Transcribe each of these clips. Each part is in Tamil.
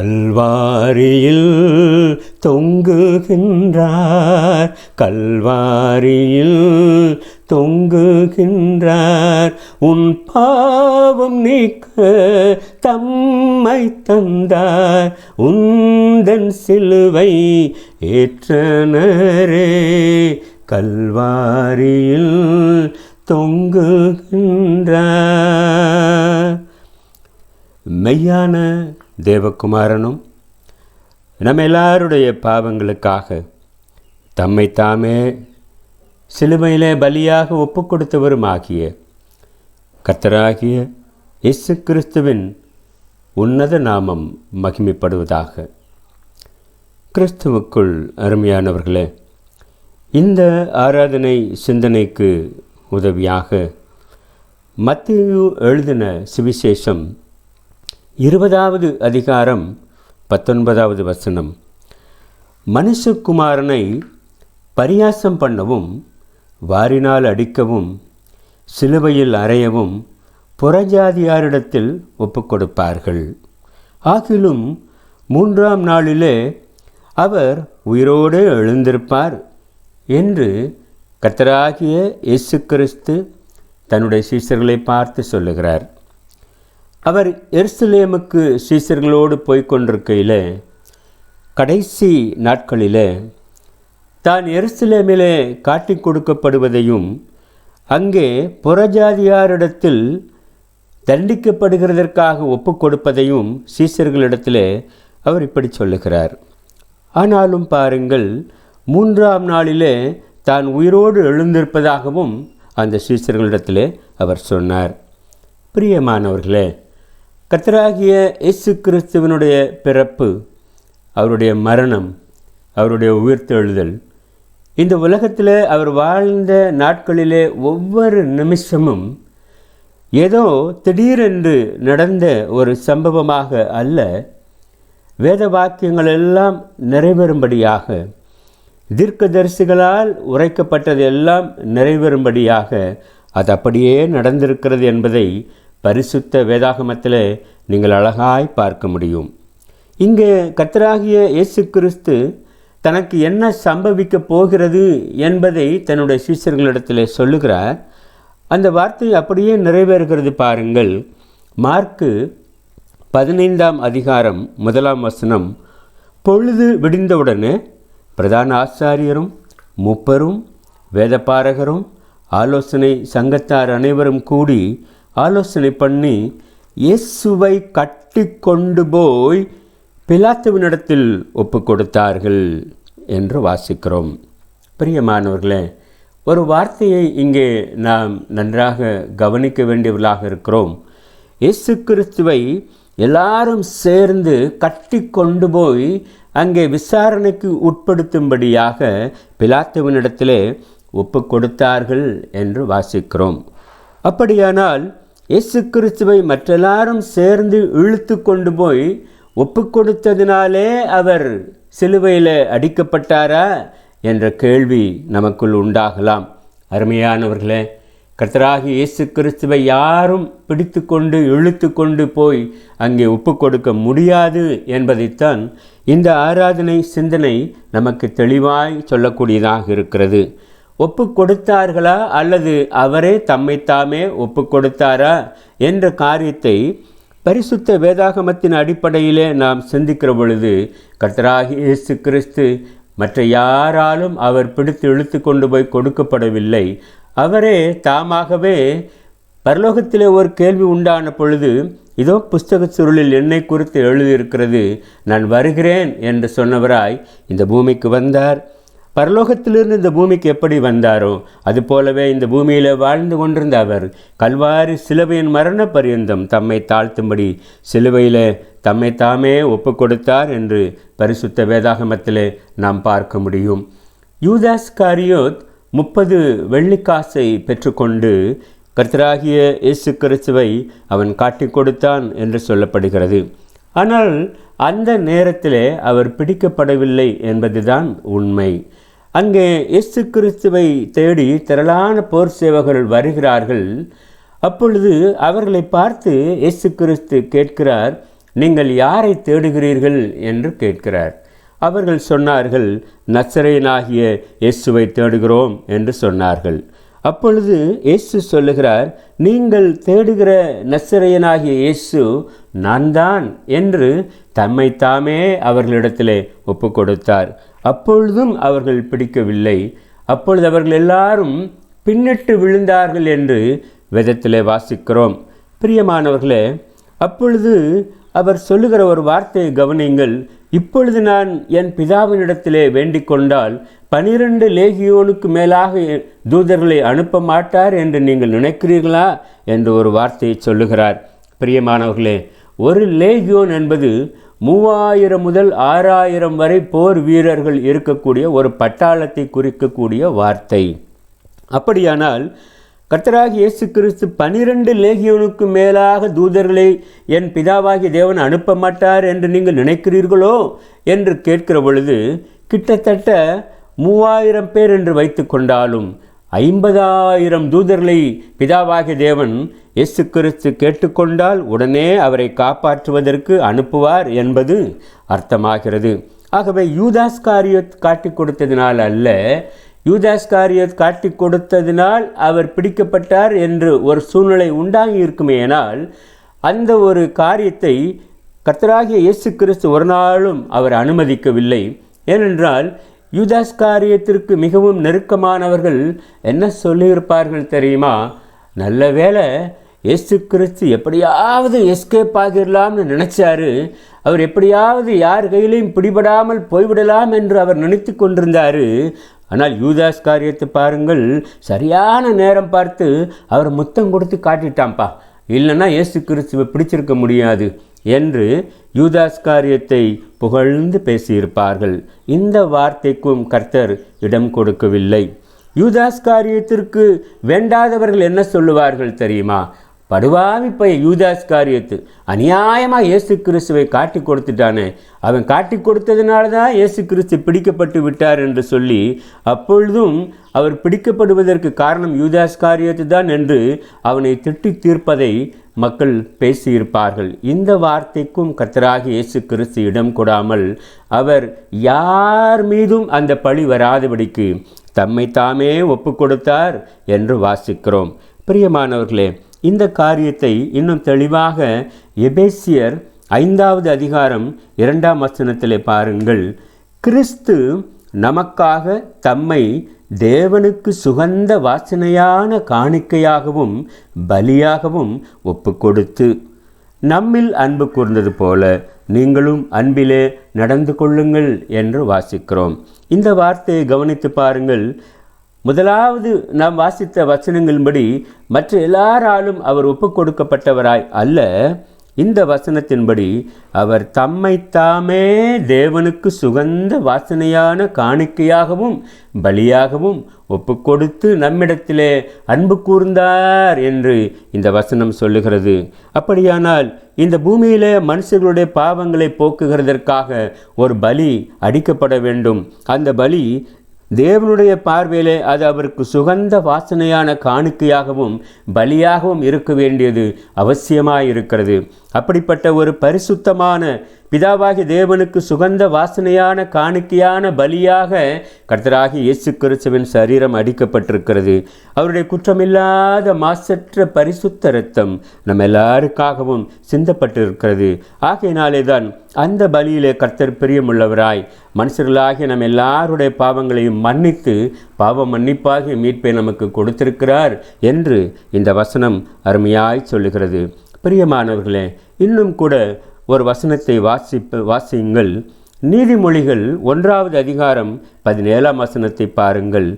கல்வாரியில் தொங்குகின்றார் கல்வாரியில் தொங்குகின்றார். உன் பாவம் நீக்க தம்மை தந்தார் உந்தன் சிலுவை ஏற்றனரே. கல்வாரியில் தொங்குகின்றார். மெய்யான தேவகுமாரனும் நம்ம எல்லாருடைய பாவங்களுக்காக தம்மை தாமே சிலுவையிலே பலியாக ஒப்பு கொடுத்தவருமாகிய கர்த்தராகிய இயேசு கிறிஸ்துவின் உன்னத நாமம் மகிமைப்படுவதாக. கிறிஸ்துவுக்குள் அருமையானவர்களே இந்த ஆராதனை சிந்தனைக்கு உதவியாக மத்தியு எழுதின சுவிசேஷம் இருபதாவது அதிகாரம் பத்தொன்பதாவது வசனம். மனுஷகுமாரனை பரியாசம் பண்ணவும் வாரினால் அடிக்கவும் சிலுவையில் அறையவும் புறஜாதியாரிடத்தில் ஒப்புக்கொடுப்பார்கள். ஆகிலும் மூன்றாம் நாளிலே அவர் உயிரோடு எழுந்திருப்பார் என்று கத்தராகிய இயேசு கிறிஸ்து தன்னுடைய சீசர்களை பார்த்து சொல்லுகிறார். அவர் எருசலேமுக்கு சீசர்களோடு போய்கொண்டிருக்கையில் கடைசி நாட்களில் தான் எருசலேமிலே காட்டிக் கொடுக்கப்படுவதையும் அங்கே புறஜாதியாரிடத்தில் தண்டிக்கப்படுகிறதற்காக ஒப்புக் கொடுப்பதையும் சீசர்களிடத்தில் அவர் இப்படி சொல்லுகிறார். ஆனாலும் பாருங்கள் மூன்றாம் நாளிலே தான் உயிரோடு எழுந்திருப்பதாகவும் அந்த சீசர்களிடத்திலே அவர் சொன்னார். பிரியமானவர்களே கத்தராகிய இயேசு கிறிஸ்துவனுடைய பிறப்பு அவருடைய மரணம் அவருடைய உயிர்த்தெழுதல் இந்த உலகத்தில் அவர் வாழ்ந்த நாட்களிலே ஒவ்வொரு நிமிஷமும் ஏதோ திடீரென்று நடந்த ஒரு சம்பவமாக அல்ல வேத வாக்கியங்கள் எல்லாம் நிறைவேறும்படியாக தீர்க்கதரிசிகளால் உரைக்கப்பட்டது எல்லாம் நிறைவேறும்படியாக அது அப்படியே நடந்திருக்கிறது என்பதை பரிசுத்த வேதாகமத்தில் நீங்கள் அழகாய் பார்க்க முடியும். இங்கே கத்தராகிய இயேசு கிறிஸ்து தனக்கு என்ன சம்பவிக்கப் போகிறது என்பதை தன்னுடைய சீசர்களிடத்தில் சொல்லுகிறார். அந்த வார்த்தை அப்படியே நிறைவேறுகிறது பாருங்கள். மார்க்கு பதினைந்தாம் அதிகாரம் முதலாம் வசனம். பொழுது விடிந்தவுடனே பிரதான ஆச்சாரியரும் முப்பரும் வேதபாரகரும் ஆலோசனை சங்கத்தார் அனைவரும் கூடி ஆலோசனை பண்ணி இயேசுவை கட்டி கொண்டு போய் பிலாத்துவினிடத்தில் ஒப்பு கொடுத்தார்கள் என்று வாசிக்கிறோம். பிரியமானவர்களே ஒரு வார்த்தையை இங்கே நாம் நன்றாக கவனிக்க வேண்டியவர்களாக இருக்கிறோம். இயேசு கிறிஸ்துவை எல்லாரும் சேர்ந்து கட்டி கொண்டு போய் அங்கே விசாரணைக்கு உட்படுத்தும்படியாக பிலாத்துவனிடத்திலே ஒப்பு கொடுத்தார்கள் என்று வாசிக்கிறோம். அப்படியானால் இயேசு கிறிஸ்துவை மற்றெல்லாரும் சேர்ந்து இழுத்து கொண்டு போய் ஒப்பு கொடுத்ததினாலே அவர் சிலுவையில் அடிக்கப்பட்டாரா என்ற கேள்வி நமக்குள் உண்டாகலாம். அருமையானவர்களே கர்த்தராகி இயேசு கிறிஸ்துவை யாரும் பிடித்து கொண்டு இழுத்து கொண்டு போய் அங்கே ஒப்பு கொடுக்க முடியாது என்பதைத்தான் இந்த ஆராதனை சிந்தனை நமக்கு தெளிவாய் சொல்லக்கூடியதாக இருக்கிறது. ஒப்பு கொடுத்தார்களா அல்லது அவரே தம்மைத்தாமே ஒப்பு கொடுத்தாரா என்ற காரியத்தை பரிசுத்த வேதாகமத்தின் அடிப்படையிலே நாம் சிந்திக்கிற பொழுது கர்த்தராகி இயேசு கிறிஸ்து மற்ற யாராலும் அவர் பிடித்து இழுத்து கொண்டு போய் கொடுக்கப்படவில்லை. அவரே தாமாகவே பரலோகத்திலே ஒரு கேள்வி உண்டான பொழுது இதோ புஸ்தக சுருளில் என்னை குறித்து எழுதியிருக்கிறது நான் வருகிறேன் என்று சொன்னவராய் இந்த பூமிக்கு வந்தார். பரலோகத்திலிருந்து இந்த பூமிக்கு எப்படி வந்தாரோ அது போலவே இந்த பூமியில் வாழ்ந்து கொண்டிருந்த அவர் கல்வாரி சிலுவையின் மரண பரியந்தம் தம்மை தாழ்த்தும்படி சிலுவையில் தம்மை தாமே ஒப்பு கொடுத்தார் என்று பரிசுத்த வேதாகமத்திலே நாம் பார்க்க முடியும். யூதாஸ் காரியோத் முப்பது வெள்ளிக்காசை பெற்றுக்கொண்டு கர்த்தராகிய இயேசு கிறிஸ்துவை அவன் காட்டிக் கொடுத்தான் என்று சொல்லப்படுகிறது. ஆனால் அந்த நேரத்திலே அவர் பிடிக்கப்படவில்லை என்பதுதான் உண்மை. அங்கே இயேசு கிறிஸ்துவை தேடி திரளான போர் சேவகர்கள் வருகிறார்கள். அப்பொழுது அவர்களை பார்த்து இயேசு கிறிஸ்து கேட்கிறார் நீங்கள் யாரை தேடுகிறீர்கள்? என்று கேட்கிறார். அவர்கள் சொன்னார்கள் நச்சரையனாகிய இயேசுவை தேடுகிறோம் என்று சொன்னார்கள். அப்பொழுது இயேசு சொல்லுகிறார் நீங்கள் தேடுகிற நசரையனாகிய இயேசு நான் தான் என்று தம்மை தாமே அவர்களிடத்திலே ஒப்பு கொடுத்தார் அப்பொழுதும் அவர்கள் பிடிக்கவில்லை. அப்பொழுது அவர்கள் எல்லாரும் பின்னிட்டு விழுந்தார்கள் என்று விதத்திலே வாசிக்கிறோம். பிரியமானவர்களே அப்பொழுது அவர் சொல்லுகிற ஒரு வார்த்தையை கவனியுங்கள். இப்பொழுது நான் என் பிதாவினிடத்திலே வேண்டிக் கொண்டால் பனிரெண்டு லேகியோனுக்கு மேலாக தூதர்களை அனுப்ப மாட்டார் என்று நீங்கள் நினைக்கிறீர்களா? என்று ஒரு வார்த்தையை சொல்லுகிறார். பிரியமானவர்களே ஒரு லேகியோன் என்பது மூவாயிரம் முதல் ஆறாயிரம் வரை போர் வீரர்கள் இருக்கக்கூடிய ஒரு பட்டாளத்தை குறிக்கக்கூடிய வார்த்தை. அப்படியானால் கர்த்தராகி இயேசு கிறிஸ்து பனிரெண்டு லேகியோனுக்கு மேலாக தூதர்களை என் பிதாவாகி தேவன் அனுப்ப மாட்டார் என்று நீங்கள் நினைக்கிறீர்களோ என்று கேட்கிற பொழுது கிட்டத்தட்ட மூவாயிரம் பேர் என்று வைத்து கொண்டாலும் ஐம்பதாயிரம் தூதர்களை பிதாவாகிய தேவன் இயேசு கிறிஸ்து கேட்டுக்கொண்டால் உடனே அவரை காப்பாற்றுவதற்கு அனுப்புவார் என்பது அர்த்தமாகிறது. ஆகவே யூதாஸ் காரியத் காட்டி கொடுத்ததினால் அல்ல யூதாஸ் காரியத் காட்டி கொடுத்ததினால் அவர் பிடிக்கப்பட்டார் என்று ஒரு சூழ்நிலை உண்டாகி இருக்குமேனால் அந்த ஒரு காரியத்தை கர்த்தராகிய இயேசு கிறிஸ்து ஒரு நாளும் அவர் அனுமதிக்கவில்லை. ஏனென்றால் யூதாஸ் காரியத்திற்கு மிகவும் நெருக்கமானவர்கள் என்ன சொல்லியிருப்பார்கள் தெரியுமா? நல்ல வேளை இயேசு கிறிஸ்து எப்படியாவது எஸ்கேப் ஆகிடலாம்னு நினைச்சாரு. அவர் எப்படியாவது யார் கையிலையும் பிடிபடாமல் போய்விடலாம் என்று அவர் நினைத்து கொண்டிருந்தார். ஆனால் யூதாஸ் காரியத்தை பாருங்கள் சரியான நேரம் பார்த்து அவர் முத்தம் கொடுத்து காட்டிட்டான்ப்பா. இல்லைன்னா இயேசு கிறிஸ்துவை பிடிச்சிருக்க முடியாது என்று யூதாஸ் காரியத்தை புகழ்ந்து பேசியிருப்பார்கள். இந்த வார்த்தைக்கும் கர்த்தர் இடம் கொடுக்கவில்லை. யூதாஸ் காரியத்திற்கு வேண்டாதவர்கள் என்ன சொல்லுவார்கள் தெரியுமா? படுவாவி பைய யூதாஸ் காரியத்து அநியாயமாக இயேசு கிறிஸ்துவை காட்டி கொடுத்துட்டானே. அவன் காட்டி கொடுத்ததுனால தான் இயேசு கிறிஸ்து பிடிக்கப்பட்டு விட்டார் என்று சொல்லி அப்பொழுதும் அவர் பிடிக்கப்படுவதற்கு காரணம் யூதாஸ் காரியத்து தான் என்று அவனை திட்டி தீர்ப்பதை மக்கள் பேசியிருப்பார்கள். இந்த வார்த்தைக்கும் கத்தராக இயேசு கிறிஸ்து இடம் கொடாமல் அவர் யார் மீதும் அந்த பழி வராதபடிக்கு தம்மை தாமே ஒப்பு கொடுத்தார் என்று வாசிக்கிறோம். பிரியமானவர்களே இந்த காரியத்தை இன்னும் தெளிவாக எபேசியர் ஐந்தாவது அதிகாரம் இரண்டாம் வசனத்திலே பாருங்கள். கிறிஸ்து நமக்காக தம்மை தேவனுக்கு சுகந்த வாசனையான காணிக்கையாகவும் பலியாகவும் ஒப்பு கொடுத்து நம்மில் அன்பு கூர்ந்தது போல நீங்களும் அன்பிலே நடந்து கொள்ளுங்கள் என்று வாசிக்கிறோம். இந்த வார்த்தையை கவனித்து பாருங்கள். முதலாவது நாம் வாசித்த வசனங்களின்படி மற்ற எல்லாராலும் அவர் ஒப்புக்கொடுக்கப்பட்டவராய் அல்ல. இந்த வசனத்தின்படி அவர் தம்மை தாமே தேவனுக்கு சுகந்த வாசனையான காணிக்கையாகவும் பலியாகவும் ஒப்பு கொடுத்து நம்மிடத்திலே அன்பு கூர்ந்தார் என்று இந்த வசனம் சொல்லுகிறது. அப்படியானால் இந்த பூமியிலே மனுஷர்களுடைய பாவங்களை போக்குகிறதற்காக ஒரு பலி அடிக்கப்பட வேண்டும். அந்த பலி தேவனுடைய பார்வையிலே அது அவருக்கு சுகந்த வாசனையான காணிக்கையாகவும் பலியாகவும் இருக்க வேண்டியது அவசியமாக இருக்கிறது அப்படிப்பட்ட ஒரு பரிசுத்தமான பிதாவாகி தேவனுக்கு சுகந்த வாசனையான காணிக்கையான பலியாக கர்த்தராகி இயேசு கிறிஸ்துவின் சரீரம் அடிக்கப்பட்டிருக்கிறது. அவருடைய குற்றமில்லாத மாசற்ற பரிசுத்த இரத்தம் நம்ம எல்லாருக்காகவும் சிந்தப்பட்டிருக்கிறது. ஆகையினாலே தான் அந்த பலியிலே கர்த்தர் பிரியமுள்ளவராய். மனுஷர்களாகிய நம்ம எல்லாருடைய பாவங்களையும் மன்னித்து பாவ மன்னிப்பாகிய மீட்பை நமக்கு கொடுத்திருக்கிறார் என்று இந்த வசனம் அருமையாய் சொல்லுகிறது. பிரியமானவர்களே இன்னும் கூட ஒரு வசனத்தை வாசிப்பு வாசியுங்கள். நீதிமொழிகள் ஒன்றாவது அதிகாரம் பதினேழாம் வசனத்தை பாருங்கள்.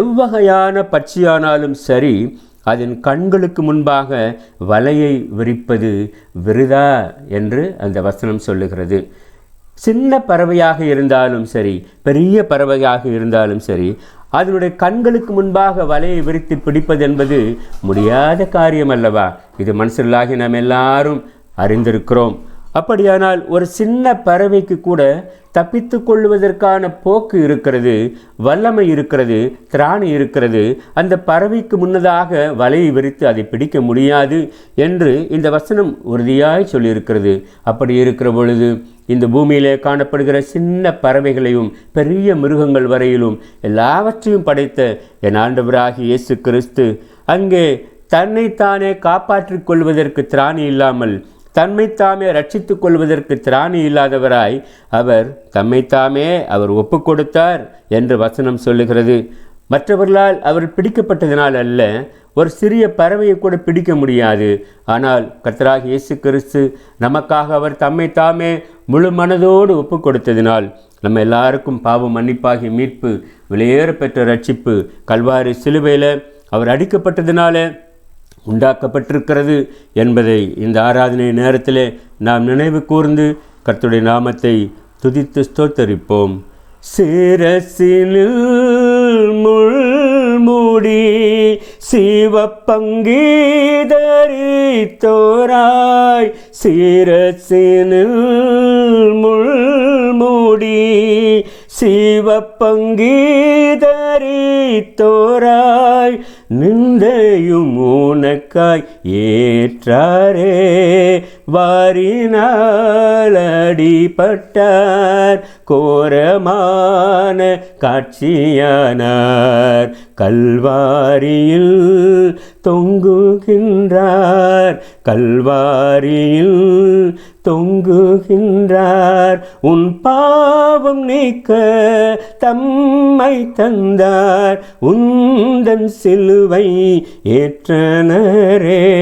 எவ்வகையான பட்சியானாலும் சரி அதன் கண்களுக்கு முன்பாக வலையை விரிப்பது விருதா என்று அந்த வசனம் சொல்லுகிறது. சின்ன பறவையாக இருந்தாலும் சரி பெரிய பறவையாக இருந்தாலும் சரி அதனுடைய கண்களுக்கு முன்பாக வலையை விரித்து பிடிப்பது என்பது முடியாத காரியம் அல்லவா? இது மனுஷர்களாகி நாம் எல்லாரும் அறிந்திருக்கிறோம். அப்படியானால் ஒரு சின்ன பறவைக்கு கூட தப்பித்து கொள்வதற்கான போக்கு இருக்கிறது வல்லமை இருக்கிறது திராணி இருக்கிறது. அந்த பறவைக்கு முன்னதாக வலையை விரித்து அதை பிடிக்க முடியாது என்று இந்த வசனம் உறுதியாய் சொல்லியிருக்கிறது. அப்படி இருக்கிற பொழுது இந்த பூமியிலே காணப்படுகிற சின்ன பறவைகளையும் பெரிய மிருகங்கள் வரையிலும் எல்லாவற்றையும் படைத்த என் ஆண்டவராகி இயேசு கிறிஸ்து அங்கே தன்னைத்தானே காப்பாற்றிக் கொள்வதற்கு திராணி இல்லாமல் தம்மைத்தாமே ரட்சித்துக் கொள்வதற்கு திராணி இல்லாதவராய் அவர் தம்மைத்தாமே அவர் ஒப்பு கொடுத்தார் என்று வசனம் சொல்லுகிறது. மற்றவர்களால் அவர் பிடிக்கப்பட்டதினால் அல்ல ஒரு சிறிய பறவையை கூட பிடிக்க முடியாது. ஆனால் கத்தராக இயேசு கிறிஸ்து நமக்காக அவர் தம்மை தாமே முழு மனதோடு ஒப்பு கொடுத்ததினால் நம்ம எல்லாருக்கும் பாவம் மன்னிப்பாகி மீட்பு விலையேற பெற்ற ரட்சிப்பு கல்வாரி சிலுவையில் அவர் அடிக்கப்பட்டதினால உண்டாக்கப்பட்டிருக்கிறது என்பதை இந்த ஆராதனை நேரத்தில் நாம் நினைவு கூர்ந்து கர்த்துடைய நாமத்தை துதித்து ஸ்தோத்தரிப்போம். சிரசினில் முள்முடி சிவப்பங்கீதரித்தோராய் சிரசினில் முள்முடி சிவப்பங்கீதரித்தோராய் நிந்தையும் உனக்காய் ஏற்றாரே. வாரினால் அடிபட்டார் கோரமான காட்சியானார். கல்வாரியில் தொங்குகின்றார். கல்வாரியில் தொங்குகின்றார். உன் பாவம் நீக்க தம்மை தந்தார். உந்தன் சிலுவை ஏற்றனரே.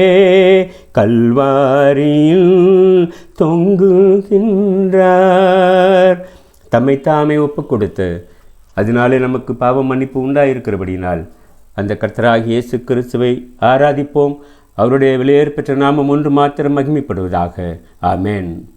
கல்வாரியில் தொங்குகின்றார். தம்மை தாமே ஒப்பு கொடுத்து அதனாலே நமக்கு பாவ மன்னிப்பு உண்டாயிருக்கிறபடினால் அந்த கர்த்தராகிய இயேசு கிறிஸ்துவை ஆராதிப்போம். அவருடைய விலையேற்பெற்ற நாமம் ஒன்று மாத்திரம் மகிமைப்படுவதாக. ஆமேன்.